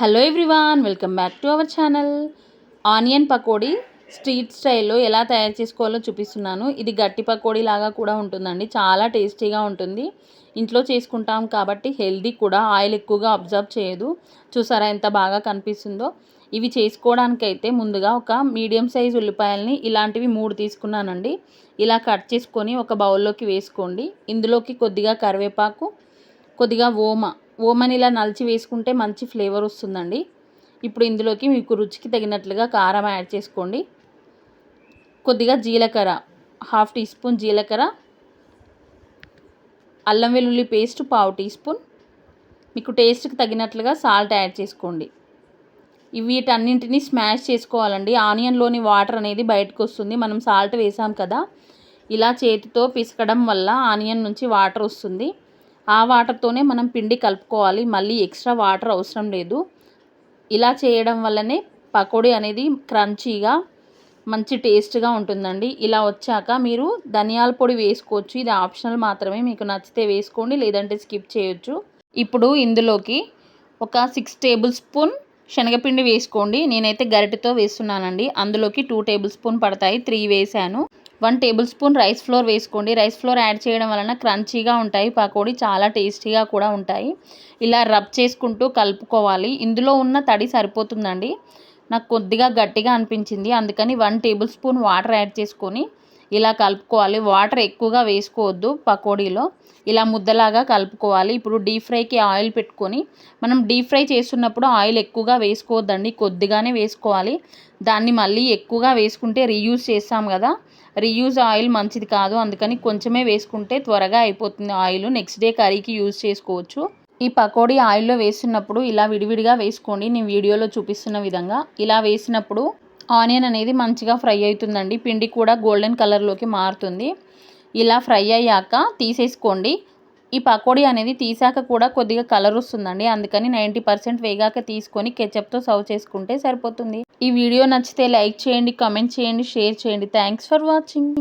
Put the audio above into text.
Hello everyone welcome back to our channel. Onion pakodi street స్టైల్లో ఎలా తయారు చేసుకోవాలో చూపిస్తున్నాను. ఇది గట్టి పకోడీ లాగా కూడా ఉంటుందండి. చాలా టేస్టీగా ఉంటుంది. ఇంట్లో చేసుకుంటాం కాబట్టి హెల్దీ కూడా ఆయిల్ ఎక్కువగా అబ్జర్వ్ చేయదు. చూసారా ఎంత బాగా కనిపిస్తుందో? ఇవి చేసుకోవడానికైతే ముందుగా ఒక మీడియం సైజ్ ఉల్లిపాయల్ని ఇలాంటివి మూడు తీసుకున్నానండి. ఇలా కట్ చేసుకొని ఒక బౌల్లోకి వేసుకోండి. ఇందులోకి కొద్దిగా కరివేపాకు కొద్దిగా ఓమ ఓమని ఇలా నలిచి వేసుకుంటే మంచి ఫ్లేవర్ వస్తుందండి. ఇప్పుడు ఇందులోకి మీకు రుచికి తగినట్లుగా కారం యాడ్ చేసుకోండి. కొద్దిగా జీలకర్ర హాఫ్ టీ స్పూన్ జీలకర్ర అల్లం వెల్లుల్లి పేస్ట్ పావు టీ స్పూన్. మీకు టేస్ట్కి తగినట్లుగా సాల్ట్ యాడ్ చేసుకోండి. వీటన్నింటినీ స్మాష్ చేసుకోవాలండి. ఆనియన్లోని వాటర్ అనేది బయటకు వస్తుంది మనం సాల్ట్ వేసాం కదా ఇలా చేతితో పిసకడం వల్ల ఆనియన్ నుంచి వాటర్ వస్తుంది. ఆ వాటర్తోనే మనం పిండి కలుపుకోవాలి. మళ్ళీ ఎక్స్ట్రా వాటర్ అవసరం లేదు. ఇలా చేయడం వల్లనే పకోడీ అనేది క్రంచీగా మంచి టేస్ట్గా ఉంటుందండి. ఇలా వచ్చాక మీరు ధనియాల పొడి వేసుకోవచ్చు. ఇది ఆప్షనల్ మాత్రమే. మీకు నచ్చితే వేసుకోండి లేదంటే స్కిప్ చేయొచ్చు. ఇప్పుడు ఇందులోకి ఒక సిక్స్ టేబుల్ స్పూన్ శనగపిండి వేసుకోండి. నేనైతే గరిటెతో వేస్తున్నానండి. అందులోకి టూ టేబుల్ స్పూన్ పడతాయి. త్రీ వేసాను. One tablespoon rice flour వేసుకోండి. రైస్ ఫ్లోర్ యాడ్ చేయడం వలన క్రంచీగా ఉంటాయి. పకోడీ చాలా టేస్టీగా కూడా ఉంటాయి. ఇలా రబ్ చేసుకుంటూ కలుపుకోవాలి. ఇందులో ఉన్న తడి సరిపోతుందండి. నాకు కొద్దిగా గట్టిగా అనిపించింది. అందుకని one tablespoon water add చేసుకొని ఇలా కలుపుకోవాలి. వాటర్ ఎక్కువగా వేసుకోవద్దు పకోడీలో. ఇలా ముద్దలాగా కలుపుకోవాలి. ఇప్పుడు డీప్ ఫ్రైకి ఆయిల్ పెట్టుకొని మనం డీప్ ఫ్రై చేస్తున్నప్పుడు ఆయిల్ ఎక్కువగా వేసుకోవద్దండి. కొద్దిగానే వేసుకోవాలి. దాన్ని మళ్ళీ ఎక్కువగా వేసుకుంటే రీయూజ్ చేస్తాం కదా. రీయూజ్ ఆయిల్ మంచిది కాదు. అందుకని కొంచెమే వేసుకుంటే త్వరగా అయిపోతుంది ఆయిల్. నెక్స్ట్ డే కర్రీకి యూజ్ చేసుకోవచ్చు. ఈ పకోడీ ఆయిల్లో వేసినప్పుడు ఇలా విడివిడిగా వేసుకోండి. నేను వీడియోలో చూపిస్తున్న విధంగా. ఇలా వేసినప్పుడు ఆనియన్ అనేది మంచిగా ఫ్రై అవుతుందండి. పిండి కూడా గోల్డెన్ కలర్లోకి మారుతుంది. ఇలా ఫ్రై అయ్యాక తీసేసుకోండి. ఈ పకోడీ అనేది తీసాక కూడా కొద్దిగా కలర్ వస్తుందండి. అందుకని నైంటీ పర్సెంట్ వేగాక తీసుకొని కెచప్తో సర్వ్ చేసుకుంటే సరిపోతుంది. ఈ వీడియో నచ్చితే లైక్ చేయండి కమెంట్ చేయండి షేర్ చేయండి. Thanks for watching.